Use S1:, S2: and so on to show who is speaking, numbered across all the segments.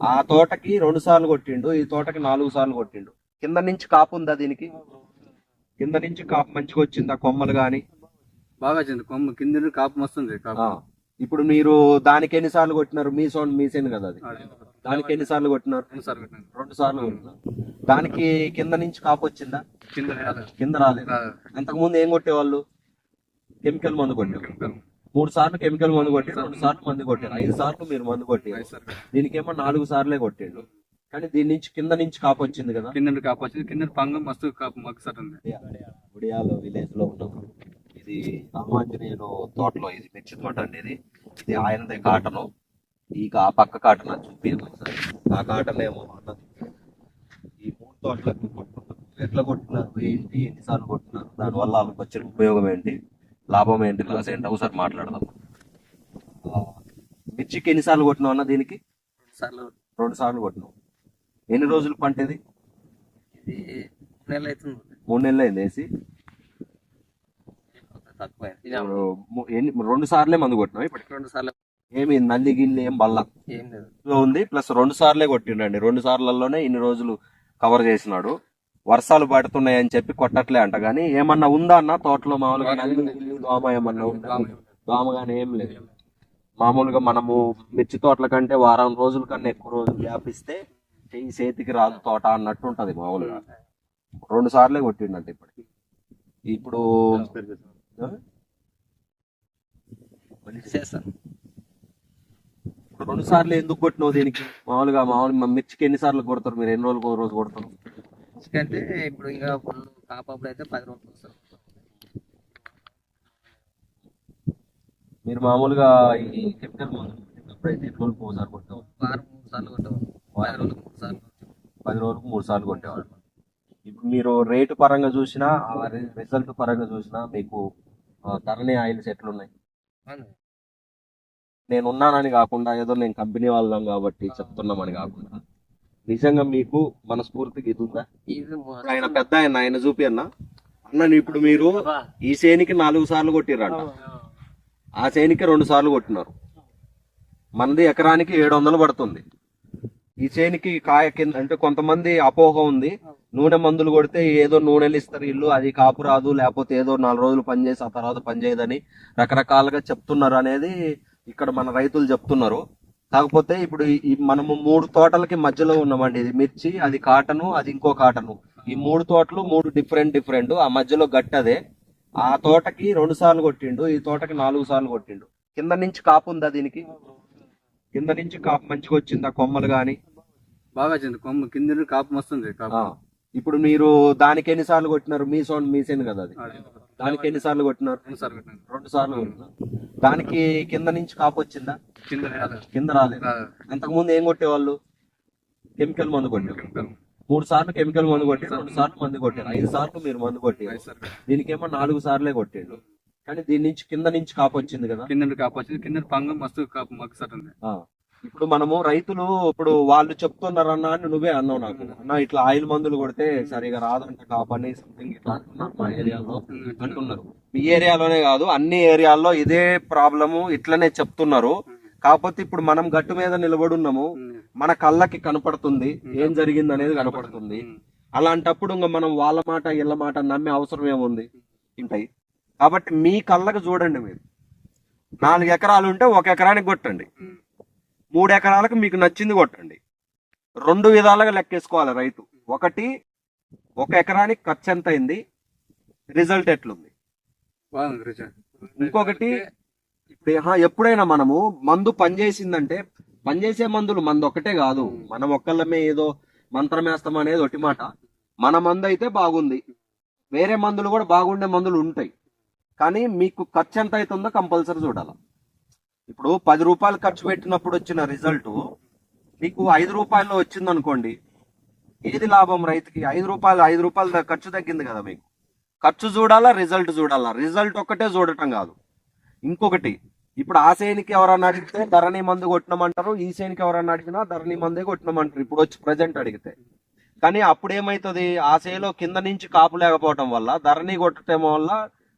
S1: ఆ తోటకి రెండు సార్లు కొట్టిండు ఈ తోటకి నాలుగు సార్లు కొట్టిండు. కింద నుంచి కాపు ఉందా దీనికి? కింద నుంచి కాపు మంచిగా వచ్చిందా? కొమ్మలు గాని?
S2: బాగా వచ్చింది. కొమ్మ కింద నుండి కాపు వస్తుంది కాపు.
S1: ఇప్పుడు మీరు దానికి ఎన్ని సార్లు కొట్టినారు? మీ సౌండ్ మీ సేను కదా అది. దానికి ఎన్ని సార్లు కొట్టినారు?
S2: సార్.
S1: రెండు సార్లు కొట్టినారు. దానికి కింద నుంచి కాపు వచ్చిందా?
S2: కింద రాలేదు.
S1: కింద రాలేదు. అంతకు ముందు ఏం కొట్టేవాళ్ళు? కెమికల్ మందు కొట్టారు మూడు సార్లు కెమికల్ మందు కొట్టి రెండు సార్లు మందు కొట్టారు ఐదు సార్లు మీరు మందు కొట్టారు.
S2: సార్
S1: దీనికేమో నాలుగు సార్లే కొట్టిండు కానీ దీని నుంచి కింద నుంచి కాపు వచ్చింది కదా?
S2: కింద నుండి కాపు వచ్చింది. కింద పంగం మస్తు కాపు మగ్గు సార్ ఉంది.
S1: ఉడియాలో విలేజ్లో ఉన్నాం. ఇది రామాంజనేయులు తోటలో ఇది మిర్చి తోట అండి ఇది. ఇది ఆయనదే కాటను ఈ ఆ పక్క కాటన ఒకసారి ఆ కాటన ఏమో అన్నది ఈ మూడు తోటలకు ఎట్లా కొట్టుకున్నారు? ఏంటి? ఎన్నిసార్లు కొట్టుకున్నారు? దానివల్ల వాళ్ళకి వచ్చిన ఉపయోగం ఏంటి? లాభం ఏంటి? లాస్ ఏంటి? ఒకసారి మాట్లాడదాం. మిర్చికి ఎన్నిసార్లు కొట్టినావు అన్న దీనికి?
S2: సార్లు
S1: రెండు సార్లు కొట్టినావు. ఎన్ని రోజులు పంట ఇది
S2: ఇది నెల అవుతుంది.
S1: మూడు నెలలు అయింది వేసి?
S2: తక్కువ
S1: రెండు సార్లే మందు కొట్టినావు ఇప్పుడు
S2: రెండు సార్లు.
S1: ఏమి నల్లి గిల్లి ఏం బల్ల?
S2: ఏం లేదు.
S1: ఉంది ప్లస్ రెండు సార్లే కొట్టిండండి. రెండు సార్లలోనే ఇన్ని రోజులు కవర్ చేసినాడు. వర్షాలు పడుతున్నాయి అని చెప్పి కొట్టట్లే అంట. కానీ ఏమన్నా ఉందా అన్న? తోటలో మామూలుగా దోమ ఏమన్నా ఉందా? దోమ కానీ ఏం లేదు. మామూలుగా మనము మిర్చి తోటల కంటే వారం రోజుల కన్నా ఎక్కువ రోజులు వ్యాపిస్తే చెయ్యి చేతికి రాదు తోట అన్నట్టు ఉంటది మామూలుగా. రెండు సార్లే కొట్టిండంట ఇప్పటికి. ఇప్పుడు రెండు సార్లు ఎందుకు కొట్టినావు దీనికి? మామూలుగా మామూలుగా మిర్చికి ఎన్ని సార్లు కొడతారు? మీరు ఎన్ని రోజులకు ఒక రోజు కొడతారు?
S2: ఎందుకంటే ఇప్పుడు ఇంకా ఫుల్ కాపప్పుడు అయితే పది రోజులు వస్తారు
S1: మీరు మామూలుగా ఈ కెమికల్ అయితే ఎన్ని ఒకసారి కొట్టావు?
S2: వారం మూడు సార్లు కొట్టాము పది రోజులకు మూడు సార్లు
S1: పది రోజులకు మూడు సార్లు కొట్టేవాళ్ళు. ఇప్పుడు మీరు రేటు పరంగా చూసినా రిజల్ట్ పరంగా చూసినా మీకు ధరణి ఆయిల్స్ ఎట్లున్నాయి?
S2: అవును.
S1: నేను ఉన్నానని కాకుండా ఏదో నేను కంపెనీ వాళ్ళం కాబట్టి చెప్తున్నామని కాకుండా. నిజంగా మీకు మనస్ఫూర్తిగా ఇది ఉందా ఆయన పెద్ద ఆయన ఆయన చూపి అన్న. అన్న ఇప్పుడు మీరు ఈ సేనికి నాలుగు సార్లు కొట్టిర్రంట. ఆ సేనికి రెండు సార్లు కొట్టినారు. మనది ఎకరానికి ఏడు వందలు పడుతుంది. ఈ చేనికి కాయ కింద అంటే కొంతమంది అపోహ ఉంది. నూనె మందులు కొడితే ఏదో నూనెలు ఇస్తారు ఇల్లు అది కాపు రాదు లేకపోతే ఏదో నాలుగు రోజులు పనిచేసి ఆ తర్వాత పనిచేయదని రకరకాలుగా చెప్తున్నారు అనేది ఇక్కడ మన రైతులు చెప్తున్నారు. కాకపోతే ఇప్పుడు మనము మూడు తోటలకి మధ్యలో ఉన్నామండి. ఇది మిర్చి అది కాటను అది ఇంకో కాటను. ఈ మూడు తోటలు మూడు డిఫరెంట్ డిఫరెంట్. ఆ మధ్యలో గట్టదే ఆ తోటకి రెండు సార్లు కొట్టిండు ఈ తోటకి నాలుగు సార్లు కొట్టిండు. కింద నుంచి కాపు ఉందా దీనికి? కింద నుంచి కాపు మంచిగా వచ్చిందా? కొమ్మలు గాని?
S2: బాగా వచ్చింది. కొమ్మ కింద నుండి కాపు వస్తుంది.
S1: ఇప్పుడు మీరు దానికి ఎన్ని సార్లు కొట్టినారు? మీ సౌండ్ మీ సేను కదా అది. దానికి ఎన్ని సార్లు కొట్టినారు?
S2: రెండు సార్లు పెట్టినాను
S1: రెండు సార్లు కొట్టినారు దానికి కింద నుంచి కాపు వచ్చిందా?
S2: కింద రాలేదు.
S1: కింద రాలేదు. అంతకు ముందు ఏం కొట్టేవాళ్ళు? కెమికల్ మందు కొట్టారు. మూడు సార్లు కెమికల్ మందు కొట్టి రెండు సార్లు మందు కొట్టారు. ఐదు సార్లు మీరు మందు కొట్టారు.
S2: సార్
S1: దీనికేమో నాలుగు సార్లే కొట్టిండు కానీ దీని నుంచి కింద నుంచి కాపు వచ్చింది కదా?
S2: కింద కాపు వచ్చింది. కింద పంగం మస్తు కాపు మగ్గు సార్ ఉంది.
S1: ఆ. ఇప్పుడు మనము రైతులు ఇప్పుడు వాళ్ళు చెప్తున్నారు అన్న అని నువ్వే అన్నావు నాకు. అన్న ఇట్లా ఆయిల్ మందులు కొడితే సరిగా రాదంట కాపని సంథింగ్ ఇట్లా అంటున్నారు మా ఏరియాలో. అంటున్నారు. మీ ఏరియాలోనే కాదు అన్ని ఏరియాల్లో ఇదే ప్రాబ్లము ఇట్లనే చెప్తున్నారు. కాకపోతే ఇప్పుడు మనం గట్టు మీద నిలబడున్నాము మన కళ్ళకి కనపడుతుంది. ఏం జరిగింది అనేది కనపడుతుంది. అలాంటప్పుడు ఇంకా మనం వాళ్ళ మాట ఇళ్ళ మాట నమ్మే అవసరం ఏముంది? ఉంటాయి. కాబట్టి మీ కళ్ళకు చూడండి మీరు. నాలుగు ఎకరాలు ఉంటే ఒక ఎకరానికి కొట్టండి. మూడు ఎకరాలకు మీకు నచ్చింది కొట్టండి. రెండు విధాలుగా లెక్కేసుకోవాలి రైతు. ఒకటి ఒక ఎకరానికి ఖర్చు ఎంత అయింది రిజల్ట్. ఎట్లుంది ఇంకొకటి ఇప్పుడు ఎప్పుడైనా మనము మందు పనిచేసిందంటే పనిచేసే మందులు మందు ఒకటే కాదు. మనం ఒక్కళ్ళమే ఏదో మంత్రం వేస్తాం అనేది ఒకటి మాట. మన మందు అయితే బాగుంది. వేరే మందులు కూడా బాగుండే మందులు ఉంటాయి. కానీ మీకు ఖర్చు ఎంత అవుతుందో కంపల్సరీ చూడాలి. ఇప్పుడు పది రూపాయలు ఖర్చు పెట్టినప్పుడు వచ్చిన రిజల్ట్ మీకు ఐదు రూపాయల్లో వచ్చింది అనుకోండి ఏది లాభం రైతుకి? ఐదు రూపాయలు ఐదు రూపాయలు ఖర్చు తగ్గింది కదా మీకు. ఖర్చు చూడాలా రిజల్ట్ చూడాలా? రిజల్ట్ ఒక్కటే చూడటం కాదు. ఇంకొకటి ఇప్పుడు ఆ సేనికి ఎవరన్నా అడిగితే ధరణి మందు కొట్టినామంటారు ఈ సేనికి ఎవరన్నా అడిగినా ధరణి మందే కొట్టినామంటారు. ఇప్పుడు వచ్చి ప్రజెంట్ అడిగితే. కానీ అప్పుడు ఏమైతుంది ఆ సేలో కింద నుంచి కాపు లేకపోవటం వల్ల ధరణి కొట్టడం వల్ల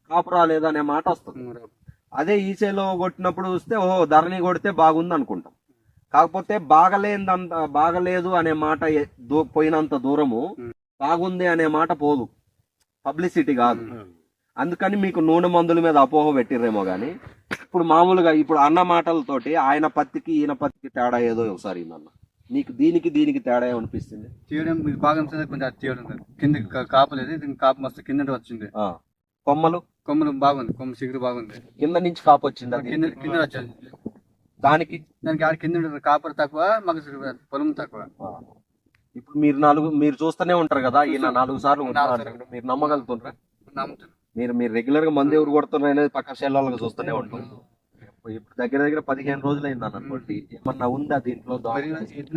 S1: కాపు రాలేదనే మాట వస్తుంది. అదే ఈ సేలో కొట్టినప్పుడు చూస్తే ఓహో ధరణి కొడితే బాగుంది అనుకుంటాం కాకపోతే బాగలేదంత బాగలేదు అనే మాట పోయినంత దూరము. బాగుంది అనే మాట పోదు. పబ్లిసిటీ కాదు. అందుకని మీకు నూనె మందుల మీద అపోహ పెట్టిర్రేమో గాని ఇప్పుడు మామూలుగా ఇప్పుడు అన్న మాటలతోటి ఆయన పత్తికి ఈయన పత్తికి తేడా ఏదో ఒకసారి అన్న నీకు దీనికి దీనికి తేడా
S3: తీయడం ఇది బాగా కొంచెం తీయడం. కింద కా- కాపు లేదు దీనికి కాపు మస్తు కింద వచ్చింది.
S1: కొమ్మలు?
S3: కొమ్మలు బాగుంది కొమ్మ చిగురు బాగుంది.
S1: కింద నుంచి కాపు వచ్చింది అది.
S3: కింద కింద వచ్చింది.
S1: దానికి?
S3: దానికి ఆడ కింద ఉంటుంది, కాపర్ తక్కువ మగ పొలం తక్కువ.
S1: ఇప్పుడు మీరు నాలుగు మీరు చూస్తూనే ఉంటారు కదా ఈయన నాలుగు సార్లు. మీరు నమ్మగలుగుతుంటారా మీరు మీరు రెగ్యులర్గా మంది ఎవరు కొడుతున్నారు అనేది పక్క శైలాలకు చూస్తూనే ఉంటాం. ఇప్పుడు దగ్గర దగ్గర పదిహేను రోజులు అయింది అనుకోండి. ఏమన్నా ఉందా దీంట్లో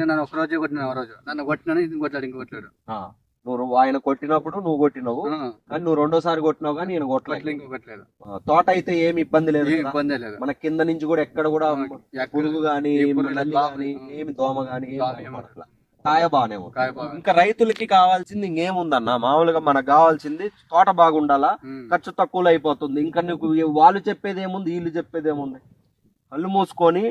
S3: నన్ను ఒక రోజే కొట్టినా ఒక రోజు. నన్ను కొట్టినాను ఇది కొట్లాడు ఇంక కొట్లాడు
S1: ఆ, నువ్వు ఆయన కొట్టినప్పుడు నువ్వు కొట్టినావు. కానీ నువ్వు రెండోసారి కొట్టినావు కానీ నేను కొట్టలేదు. తోట అయితే ఏమి ఇబ్బంది లేదు?
S3: ఇబ్బంది లేదు.
S1: మన కింద నుంచి కూడా ఎక్కడ కూడా పురుగు గాని ఏమి దోమ గాని. కాయ బాగానే
S3: బాగా
S1: ఇంకా రైతులకి కావాల్సింది ఇంకేముందన్న? మామూలుగా మనకు కావాల్సింది తోట బాగుండాలా. ఖర్చు తక్కువలో అయిపోతుంది. ఇంకా నీకు వాళ్ళు చెప్పేది ఏముంది వీళ్ళు చెప్పేది ఏముంది? కళ్ళు మూసుకొని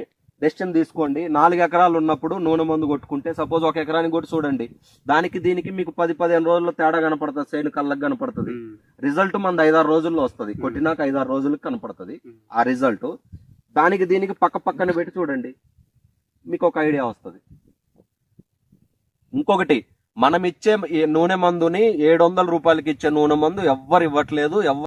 S1: డెసిషన్ తీసుకోండి. నాలుగు ఎకరాలు ఉన్నప్పుడు నూనె మందు కొట్టుకుంటే సపోజ్ ఒక ఎకరానికి కూడా చూడండి. దానికి దీనికి మీకు పది పదిహేను రోజుల్లో తేడా కనపడుతుంది సైన్ కళ్ళకి కనపడుతుంది. రిజల్ట్ మనది ఐదారు రోజుల్లో వస్తుంది. కొట్టినాక ఐదారు రోజులకు కనపడుతుంది. ఆ రిజల్ట్ దానికి దీనికి పక్క పక్కన పెట్టి చూడండి. మీకు ఒక ఐడియా వస్తుంది. ఇంకొకటి మనం ఇచ్చే నూనె మందుని ఏడు వందల రూపాయలకి ఇచ్చే నూనె మందు ఎవ్వరు ఇవ్వట్లేదు ఎవ్వరు